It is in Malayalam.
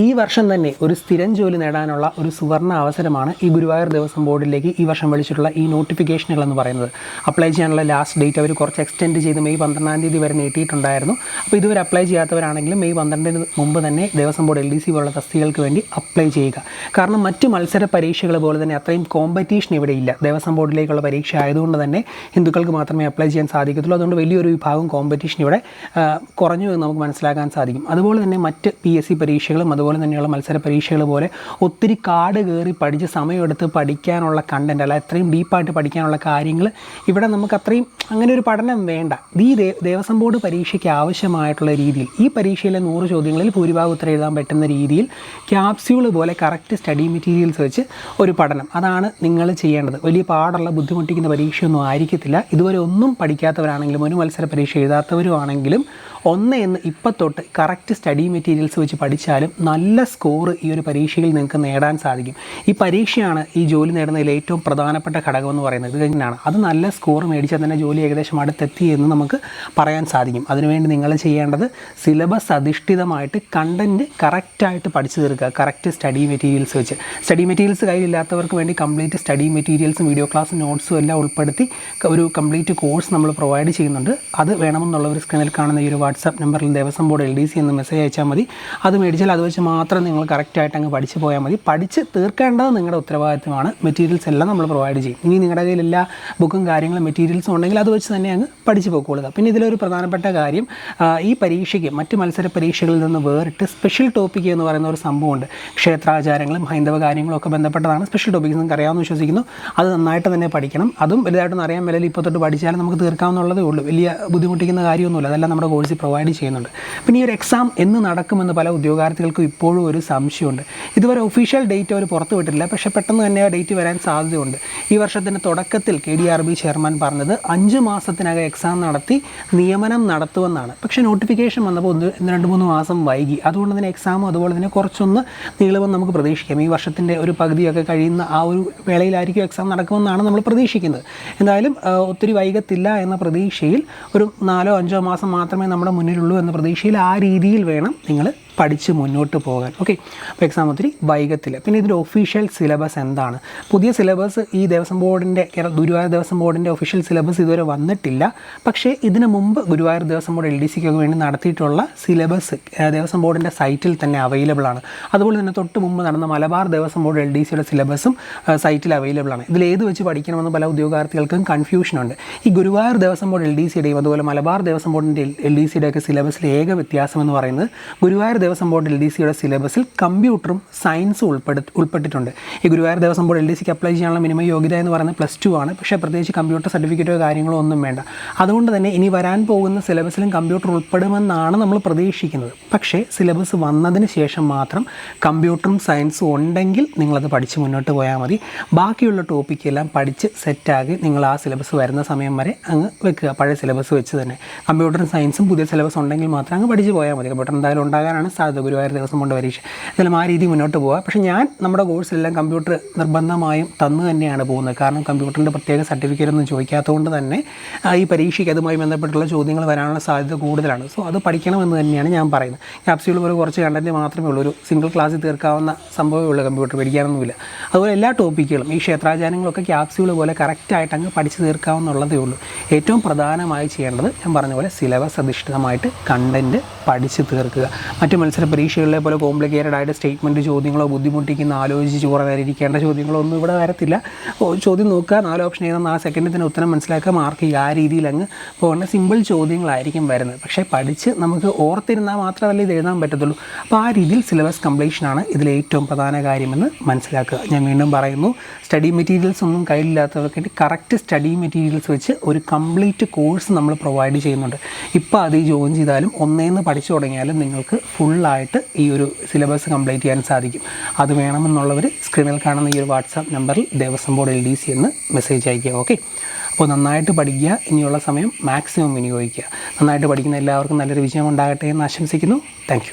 ഈ വർഷം തന്നെ ഒരു സ്ഥിരം ജോലി നേടാനുള്ള ഒരു സുവർണ അവസരമാണ് ഈ ഗുരുവായൂർ ദേവസ്വം ബോർഡിലേക്ക് ഈ വർഷം വിളിച്ചിട്ടുള്ള ഈ നോട്ടിഫിക്കേഷനുകൾ എന്ന് പറയുന്നത്. അപ്ലൈ ചെയ്യാനുള്ള ലാസ്റ്റ് ഡേറ്റ് അവർ കുറച്ച് എക്സ്റ്റെൻഡ് ചെയ്ത് മെയ് പന്ത്രണ്ടാം തീയതി വരെ നീട്ടിയിട്ടുണ്ടായിരുന്നു. അപ്പോൾ ഇതുവരെ അപ്ലൈ ചെയ്യാത്തവരാണെങ്കിലും മെയ് പന്ത്രണ്ടിന് മുമ്പ് തന്നെ Devaswom board L D C പോലുള്ള തസ്തികൾക്ക് വേണ്ടി അപ്ലൈ ചെയ്യുക. കാരണം മറ്റ് മത്സര പരീക്ഷകൾ പോലെ തന്നെ അത്രയും കോമ്പറ്റീഷൻ ഇവിടെ ഇല്ല. ദേവസ്വം ബോർഡിലേക്കുള്ള പരീക്ഷ ആയതുകൊണ്ട് തന്നെ ഹിന്ദുക്കൾക്ക് മാത്രമേ അപ്ലൈ ചെയ്യാൻ സാധിക്കത്തുള്ളൂ. അതുകൊണ്ട് വലിയൊരു വിഭാഗം കോമ്പറ്റീഷൻ ഇവിടെ കുറഞ്ഞു എന്ന് നമുക്ക് മനസ്സിലാക്കാൻ സാധിക്കും. അതുപോലെ തന്നെ മറ്റ് പി എസ് സി പരീക്ഷകളും അതുപോലെ തന്നെയുള്ള മത്സര പരീക്ഷകൾ പോലെ ഒത്തിരി കാട് കയറി പഠിച്ച് സമയമെടുത്ത് പഠിക്കാനുള്ള കണ്ടന്റ് അല്ല അത്രയും ഡീപ്പായിട്ട് പഠിക്കാനുള്ള കാര്യങ്ങൾ ഇവിടെ നമുക്ക് അത്രയും അങ്ങനെ ഒരു പഠനം വേണ്ട. ഈ ദേവസ്വം ബോർഡ് പരീക്ഷയ്ക്ക് ആവശ്യമായിട്ടുള്ള രീതിയിൽ ഈ പരീക്ഷയിലെ നൂറ് ചോദ്യങ്ങളിൽ ഭൂരിഭാഗം ഉത്തരം എഴുതാൻ പറ്റുന്ന രീതിയിൽ ക്യാപ്സ്യൂൾ പോലെ കറക്റ്റ് സ്റ്റഡി മെറ്റീരിയൽസ് വെച്ച് ഒരു പഠനം. അതാണ് നിങ്ങൾ ചെയ്യേണ്ടത്. വലിയ പാടുള്ള ബുദ്ധിമുട്ടിക്കുന്ന പരീക്ഷയൊന്നും ആയിരിക്കത്തില്ല. ഇതുവരെ ഒന്നും പഠിക്കാത്തവരാണെങ്കിലും ഒരു മത്സര പരീക്ഷ എഴുതാത്തവരും ആണെങ്കിലും ഒന്ന് എന്ന് ഇപ്പം തൊട്ട് കറക്റ്റ് സ്റ്റഡി മെറ്റീരിയൽസ് വെച്ച് പഠിച്ചാലും നല്ല സ്കോർ ഈ ഒരു പരീക്ഷയിൽ നിങ്ങൾക്ക് നേടാൻ സാധിക്കും. ഈ പരീക്ഷയാണ് ഈ ജോലി നേടുന്നതിൽ ഏറ്റവും പ്രധാനപ്പെട്ട ഘടകം എന്ന് പറയുന്നത്. ഇത് തന്നെയാണ്. അത് നല്ല സ്കോർ മേടിച്ചാൽ തന്നെ ജോലി ഏകദേശം അടുത്തെത്തി എന്ന് നമുക്ക് പറയാൻ സാധിക്കും. അതിനുവേണ്ടി നിങ്ങൾ ചെയ്യേണ്ടത് സിലബസ് അധിഷ്ഠിതമായിട്ട് കണ്ടന്റ് കറക്റ്റായിട്ട് പഠിച്ചു തീർക്കുക. കറക്റ്റ് സ്റ്റഡി മെറ്റീരിയൽസ് വെച്ച്. സ്റ്റഡി മെറ്റീരിയൽസ് കയ്യിലില്ലാത്തവർക്ക് വേണ്ടി കംപ്ലീറ്റ് സ്റ്റഡി മെറ്റീരിയൽസും വീഡിയോ ക്ലാസ്സും നോട്ട്സും എല്ലാം ഉൾപ്പെടുത്തി ഒരു കംപ്ലീറ്റ് കോഴ്സ് നമ്മൾ പ്രൊവൈഡ് ചെയ്യുന്നുണ്ട്. അത് വേണമെന്നുള്ളവർ സ്ക്രീനിൽ കാണുന്ന ഈ ഒരു വാട്സാപ്പ് നമ്പറിൽ Devaswom board L D C എന്ന് മെസ്സേജ് അയച്ചാൽ മതി. അത് മേടിച്ചാൽ അത് വെച്ച് മാത്രം നിങ്ങൾ കറക്റ്റായിട്ട് അങ്ങ് പഠിച്ച് പോയാൽ മതി. പഠിച്ച് തീർക്കേണ്ടത് നിങ്ങളുടെ ഉത്തരവാദിത്തമാണ് മെറ്റീരിയൽസ് എല്ലാം നമ്മൾ പ്രൊവൈഡ് ചെയ്യും. ഇനി നിങ്ങളുടെ കയ്യിൽ എല്ലാ ബുക്കും കാര്യങ്ങളും മെറ്റീരിയൽസും ഉണ്ടെങ്കിൽ അത് വെച്ച് തന്നെ അങ്ങ് പഠിച്ച് പോയിക്കൊള്ളുക പിന്നെ ഇതിലൊരു പ്രധാനപ്പെട്ട കാര്യം ഈ പരീക്ഷയ്ക്ക് മറ്റ് മത്സര പരീക്ഷകളിൽ നിന്ന് വേറിട്ട് സ്പെഷ്യൽ ടോപ്പിക് എന്ന് പറയുന്ന ഒരു സംഭവമുണ്ട്. ക്ഷേത്രാചാരങ്ങളും ഹൈന്ദവ കാര്യങ്ങളും ഒക്കെ ബന്ധപ്പെട്ടതാണ്. സ്പെഷ്യൽ ടോപ്പിക്സ് നിങ്ങൾക്ക് അറിയാമെന്ന് വിശ്വസിക്കുന്നു. അത് നന്നായിട്ട് തന്നെ പഠിക്കണം. അതും വലുതായിട്ടൊന്നും അറിയാൻ മേലെ ഇപ്പോൾ തൊട്ട് പഠിച്ചാലും നമുക്ക് തീർക്കാവുന്നുള്ളതേ ഉള്ളൂ. വലിയ ബുദ്ധിമുട്ടിക്കുന്ന കാര്യമൊന്നുമില്ല. അതെല്ലാം നമ്മുടെ കോഴ്സിൽ പ്രൊവൈഡ് ചെയ്യുന്നുണ്ട്. പിന്നെ ഈ ഒരു എക്സാം എന്ന് നടക്കുമെന്ന് പല ഉദ്യോഗാർത്ഥികൾക്കും ഇപ്പോഴും ഒരു സംശയമുണ്ട്. ഇതുവരെ ഒഫീഷ്യൽ ഡേറ്റ് അവർ പുറത്തു വിട്ടിട്ടില്ല. പക്ഷേ പെട്ടെന്ന് തന്നെ ആ ഡേറ്റ് വരാൻ സാധ്യതയുണ്ട്. ഈ വർഷത്തിന്റെ തുടക്കത്തിൽ K D R B chairman പറഞ്ഞത് അഞ്ച് മാസത്തിനകം എക്സാം നടത്തി നിയമനം നടത്തുമെന്നാണ്. പക്ഷേ നോട്ടിഫിക്കേഷൻ വന്നപ്പോൾ ഒന്ന് രണ്ട് മൂന്ന് മാസം വൈകി. അതുകൊണ്ട് തന്നെ എക്സാമും അതുപോലെ തന്നെ കുറച്ചൊന്ന് നീളുമെന്ന് നമുക്ക് പ്രതീക്ഷിക്കാം. ഈ വർഷത്തിന്റെ ഒരു പകുതിയൊക്കെ കഴിയുന്ന ആ ഒരു വേളയിലായിരിക്കും എക്സാം നടക്കുമെന്നാണ് നമ്മൾ പ്രതീക്ഷിക്കുന്നത്. എന്തായാലും ഒത്തിരി വൈകത്തില്ല എന്ന പ്രതീക്ഷയിൽ ഒരു നാലോ അഞ്ചോ മാസം മാത്രമേ നമ്മുടെ മുന്നിലുള്ളൂ എന്ന പ്രതീക്ഷയിൽ ആ രീതിയിൽ വേണം നിങ്ങൾ പഠിച്ച് മുന്നോട്ട് പോകാൻ. ഓക്കെ അപ്പോൾ എക്സാം ഒത്തിരി വൈകത്തില്ല പിന്നെ ഇതിന്റെ ഒഫീഷ്യൽ സിലബസ് എന്താണ്? പുതിയ സിലബസ് ഈ ദേവസ്വം ബോർഡിന്റെ കേരള ഗുരുവായൂർ ദേവസ്വം ബോർഡിന്റെ ഒഫീഷ്യൽ സിലബസ് ഇതുവരെ വന്നിട്ടില്ല. പക്ഷേ ഇതിനു മുമ്പ് Guruvayur Devaswom board L D സിക്കൊക്കെ വേണ്ടി നടത്തിയിട്ടുള്ള സിലബസ് ദേവസ്വം ബോർഡിന്റെ സൈറ്റിൽ തന്നെ അവൈലബിൾ ആണ്. അതുപോലെ തന്നെ തൊട്ട് മുമ്പ് നടന്ന Malabar Devaswom board L D സിയുടെ സിലബസും സൈറ്റിൽ അവൈലബിൾ ആണ്. ഇതിൽ ഏത് വെച്ച് പഠിക്കണമെന്ന് പല ഉദ്യോഗാർത്ഥികൾക്കും കൺഫ്യൂഷനുണ്ട് ഈ Guruvayur Devaswom board L D സിയുടെയും അതുപോലെ മലബാർ ദേവസ്വം ബോർഡിന്റെ എൽ ഡി സിയുടെയൊക്കെ സിലബസിലെ ഏക വ്യത്യാസം എന്ന് പറയുന്നത് Guruvayur Devaswom board L D സിയുടെ സിലബസിൽ കമ്പ്യൂട്ടറും സയൻസും ഉൾപ്പെടു ഉൾപ്പെട്ടിട്ടുണ്ട്. ഈ Guruvayur Devaswom board L D സിക്ക് അപ്ലൈ ചെയ്യാനുള്ള മിനിമം യോഗ്യത എന്ന് പറയുന്നത് പ്ലസ് ടു ആണ്. പക്ഷേ പ്രത്യേകിച്ച് കമ്പ്യൂട്ടർ സർട്ടിഫിക്കറ്റോ കാര്യങ്ങളോ ഒന്നും വേണ്ട. അതുകൊണ്ട് തന്നെ ഇനി വരാൻ പോകുന്ന സിലബസിലും കമ്പ്യൂട്ടർ ഉൾപ്പെടുമെന്നാണ് നമ്മൾ പ്രതീക്ഷിക്കുന്നത്. പക്ഷേ സിലബസ് വന്നതിന് ശേഷം മാത്രം കമ്പ്യൂട്ടറും സയൻസും ഉണ്ടെങ്കിൽ നിങ്ങളത് പഠിച്ച് മുന്നോട്ട് പോയാൽ മതി. ബാക്കിയുള്ള ടോപ്പിക് എല്ലാം പഠിച്ച് സെറ്റാക്കി നിങ്ങൾ ആ സിലബസ് വരുന്ന സമയം വരെ അങ്ങ് വെക്കുക. പഴയ സിലബസ് വെച്ച് തന്നെ. കമ്പ്യൂട്ടറും സയൻസും പുതിയ സിലബസ് ഉണ്ടെങ്കിൽ മാത്രം അങ്ങ് പഠിച്ച് പോയാൽ മതി. കമ്പ്യൂട്ടർ എന്തായാലും ഉണ്ടാകാനാണ് സാധ്യത ഗുരുവായൂർ ദിവസം കൊണ്ട് പരീക്ഷ. എന്തായാലും ആ രീതി മുന്നോട്ട് പോവുക പക്ഷേ ഞാൻ നമ്മുടെ കോഴ്സിലെല്ലാം കമ്പ്യൂട്ടർ നിർബന്ധമായും തന്നു തന്നെയാണ് പോകുന്നത്. കാരണം കമ്പ്യൂട്ടറിന്റെ പ്രത്യേക സർട്ടിഫിക്കറ്റ് ഒന്നും ചോദിക്കാത്തതുകൊണ്ട് തന്നെ ഈ പരീക്ഷയ്ക്ക് അതുമായി ബന്ധപ്പെട്ടുള്ള ചോദ്യങ്ങൾ വരാനുള്ള സാധ്യത കൂടുതലാണ്. സോ അത് പഠിക്കണമെന്ന് തന്നെയാണ് ഞാൻ പറയുന്നത്. ക്യാപ്സ്യൂൾ പോലെ കുറച്ച് കണ്ടന്റ് മാത്രമേ ഉള്ളൂ. ഒരു സിംഗിൾ ക്ലാസ്സിൽ തീർക്കാവുന്ന സംഭവമേ ഉള്ളൂ കമ്പ്യൂട്ടർ പഠിക്കാനൊന്നുമില്ല. അതുപോലെ എല്ലാ ടോപ്പിക്കുകളും ഈ ക്ഷേത്രാചാരങ്ങളൊക്കെ ക്യാപ്സ്യൂൾ പോലെ കറക്റ്റായിട്ട് അങ്ങ് പഠിച്ചു തീർക്കാവുന്നുള്ളതേ ഉള്ളൂ. ഏറ്റവും പ്രധാനമായി ചെയ്യേണ്ടത് ഞാൻ പറഞ്ഞ പോലെ സിലബസ് അധിഷ്ഠിതമായിട്ട് കണ്ടന്റ് പഠിച്ച് തീർക്കുക. മറ്റു മത്സര പരീക്ഷകളിലെ പോലെ കോംപ്ലിക്കേറ്റഡ് ആയിട്ട് സ്റ്റേറ്റ്മെന്റ് ചോദ്യങ്ങളോ ബുദ്ധിമുട്ടിക്കുന്ന ആലോചിച്ച് ചോറ് ഇരിക്കേണ്ട ചോദ്യങ്ങളോ ഒന്നും ഇവിടെ വരത്തില്ല. ചോദ്യം നോക്കുക നാല് ഓപ്ഷൻ എഴുതുന്ന ആ സെക്കൻഡിൽ തന്നെ ഉത്തരം മനസ്സിലാക്കുക മാർക്ക് ചെയ്യുക ആ രീതിയിൽ അങ്ങ് പോകേണ്ട സിമ്പിൾ ചോദ്യങ്ങളായിരിക്കും വരുന്നത്. പക്ഷേ പഠിച്ച് നമുക്ക് ഓർത്തിരുന്നാൽ മാത്രമല്ല ഇത് എഴുതാൻ പറ്റത്തുള്ളൂ. അപ്പോൾ ആ രീതിയിൽ സിലബസ് കംപ്ലീഷനാണ് ഇതിൽ ഏറ്റവും പ്രധാന കാര്യമെന്ന് മനസ്സിലാക്കുക. ഞാൻ വീണ്ടും പറയുന്നു സ്റ്റഡി മെറ്റീരിയൽസ് ഒന്നും കയ്യിലില്ലാത്തവർക്ക് വേണ്ടി കറക്റ്റ് സ്റ്റഡി മെറ്റീരിയൽസ് വെച്ച് ഒരു കംപ്ലീറ്റ് കോഴ്സ് നമ്മൾ പ്രൊവൈഡ് ചെയ്യുന്നുണ്ട്. ഇപ്പോൾ അത് ജോയിൻ ചെയ്താലും ഒന്നേന്ന് പഠിച്ചു തുടങ്ങിയാലും നിങ്ങൾക്ക് ഫുള്ളായിട്ട് ഈ ഒരു സിലബസ് കംപ്ലീറ്റ് ചെയ്യാൻ സാധിക്കും. അത് വേണമെന്നുള്ളവർ സ്ക്രീനിൽ കാണുന്ന ഈ ഒരു വാട്സാപ്പ് നമ്പറിൽ Devaswom board L D C എന്ന് മെസ്സേജ് അയയ്ക്കുക ഓക്കെ? അപ്പോൾ നന്നായിട്ട് പഠിക്കുക ഇനിയുള്ള സമയം മാക്സിമം വിനിയോഗിക്കുക. നന്നായിട്ട് പഠിക്കുന്ന എല്ലാവർക്കും നല്ലൊരു വിജയം ഉണ്ടാകട്ടെ എന്ന് ആശംസിക്കുന്നു. താങ്ക്